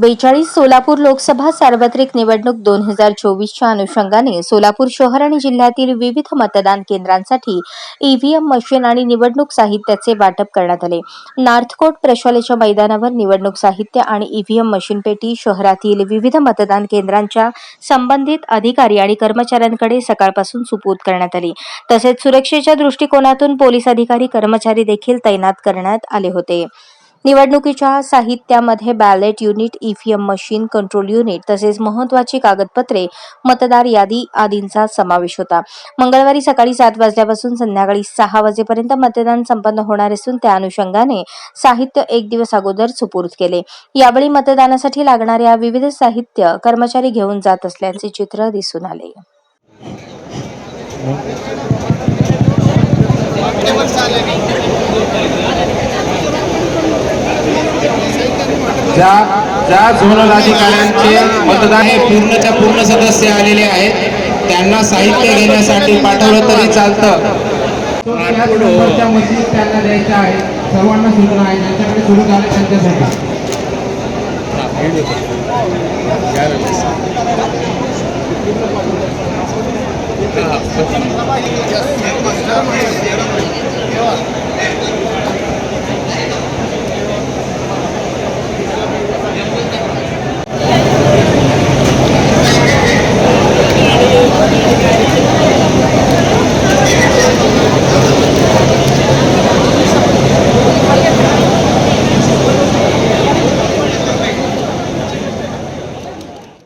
बेचाळीस सोलापूर लोकसभा सार्वत्रिक निवडणूक दोन हजार चोवीसच्या अनुषंगाने सोलापूर शहर आणि जिल्ह्यातील विविध मतदान केंद्रांसाठी ईव्हीएम मशीन आणि निवडणूक साहित्याचे वाटप करण्यात आले. नार्थकोट प्रशालेच्या मैदानावर निवडणूक साहित्य आणि ईव्हीएम मशीन पेटी शहरातील विविध मतदान केंद्रांच्या संबंधित अधिकारी आणि कर्मचाऱ्यांकडे सकाळपासून सुपूर्द करण्यात आली. तसेच सुरक्षेच्या दृष्टिकोनातून पोलीस अधिकारी कर्मचारी देखील तैनात करण्यात आले होते. निवडणुकीच्या साहित्यामध्ये ballot unit EVM machine control unit तसेच महत्वाची कागदपत्रे मतदार यादी आदींचा समावेश होता. मंगळवारी सकाळी सात वाजल्यापासून संध्याकाळी सहा वाजेपर्यंत मतदान संपन्न होणार असून त्या अनुषंगाने साहित्य एक दिवस अगोदर सुपूर्द केले. यावेळी मतदानासाठी लागणाऱ्या विविध साहित्य कर्मचारी घेऊन जात असल्याचे चित्र दिसून आले. ज्या ज्या झोनल अधिकाऱ्यांचे मतदान हे पूर्णच्या पूर्ण सदस्य आलेले आहेत त्यांना साहित्य घेण्यासाठी पाठवलं तरी चालतं. त्याच त्यांना द्यायच्या आहेत सर्वांना सूचना आहे ज्यांच्याकडे सुरू झाले त्यांच्यासाठी